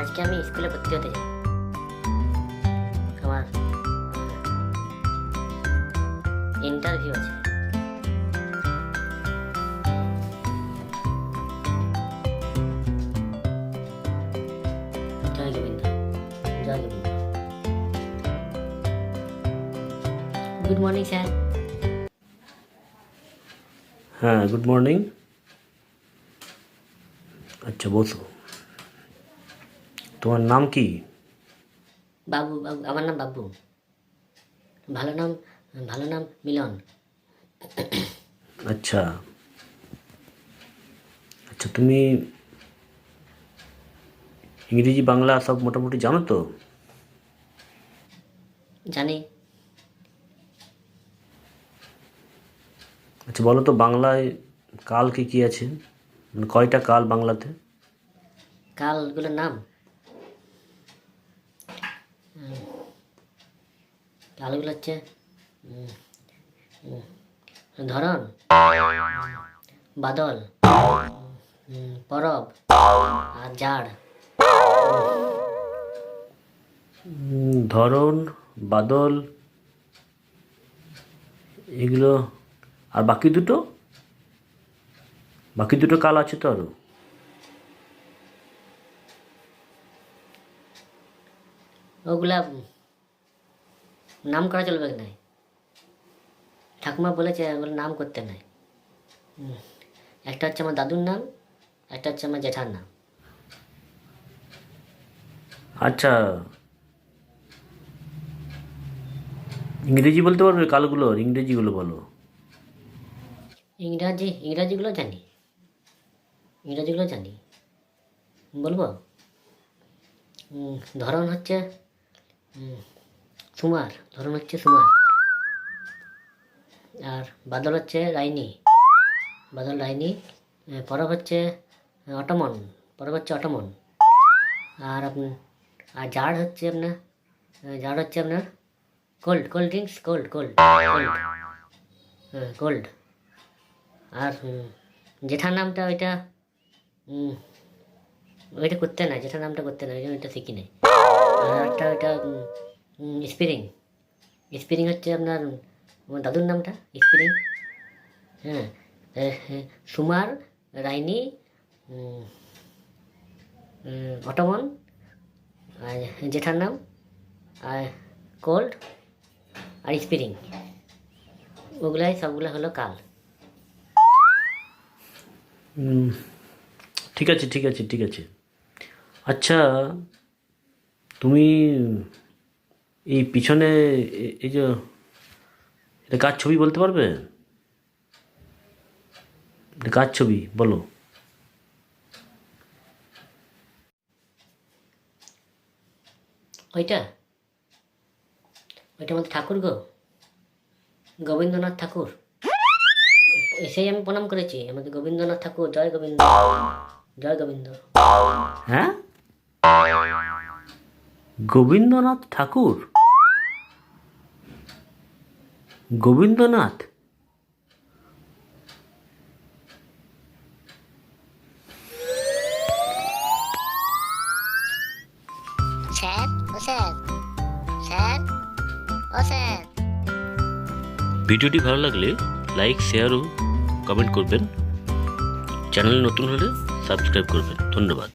আজকে আমি স্কুলে ভর্তি হতে যাই আমার ইন্টারভিউ আছে জয় গোবিন্দ জয় গোবিন্দ গুড মর্নিং স্যার হ্যাঁ গুড মর্নিং আচ্ছা বসো তোমার নাম কি? বাবু বাবু আমার নাম বাবু। ভালো নাম ভালো নাম মিলন। আচ্ছা। আচ্ছা তুমি ইংরেজি বাংলা সব মোটামুটি জানো তো? জানি। আচ্ছা বলো তো বাংলায় কাল কি কি আছে? মানে কয়টা কাল বাংলাতে? কালগুলোর নাম? কালগুলো হচ্ছে ধরন বাদল পরব আর জাড়। ধরন বাদল এগুলো আর বাকি দুটো? বাকি দুটো কাল আছে তো আরও ওগুলা নাম করা চলবে নাই? ঠাকুমা বলেছে ওগুলো নাম করতে নাই। একটা হচ্ছে আমার দাদুর নাম একটা হচ্ছে আমার জেঠার নাম। আচ্ছা। ইংরেজি বলতে পারবে কালগুলোর ইংরেজিগুলো বলো। ইংরাজি ইংরাজিগুলো জানি। ইংরাজিগুলো জানি। বলব? ধরন হচ্ছে সুমার, ধরন হচ্ছে সুমার। আর বাদল হচ্ছে রাইনি। বাদল, রাইনি পরব হচ্ছে অটমন, পরব হচ্ছে অটমন। আর আর জাড় হচ্ছে আপনার জাড় হচ্ছে আপনার cold cold drinks, cold cold cold cold. আর জেঠার নামটা ওইটা ওইটা করতে না জেঠার নামটা করতে না ওই জন্য ওইটা শিখি নাই। আর একটা ওইটা স্পিরিং স্পিরিং হচ্ছে আপনার দাদুর নামটা স্পিরিং হ্যাঁ এ, এ, সুমার রাইনি অটমন আর জেঠার নাম আর কোল্ড আর স্পিরিং ওগুলাই সবগুলো হলো কাল। ঠিক আছে ঠিক আছে ঠিক আছে। আচ্ছা তুমি এই পিছনে এই যে এটা কার ছবি বলতে পারবে? এটা কার ছবি? বলো। ওইটা? ওইটা আমাদের ঠাকুর গো। গোবিন্দনাথ ঠাকুর। এসেই আমি প্রণাম করেছি। আমাদের গোবিন্দনাথ ঠাকুর জয় গোবিন্দ জয় গোবিন্দ। হ্যাঁ? গোবিন্দনাথ ঠাকুর? গোবিন্দনাথ? ভিডিওটি ভালো লাগলে লাইক শেয়ার ও কমেন্ট করবেন। চ্যানেল নতুন হলে সাবস্ক্রাইব করবেন। ধন্যবাদ।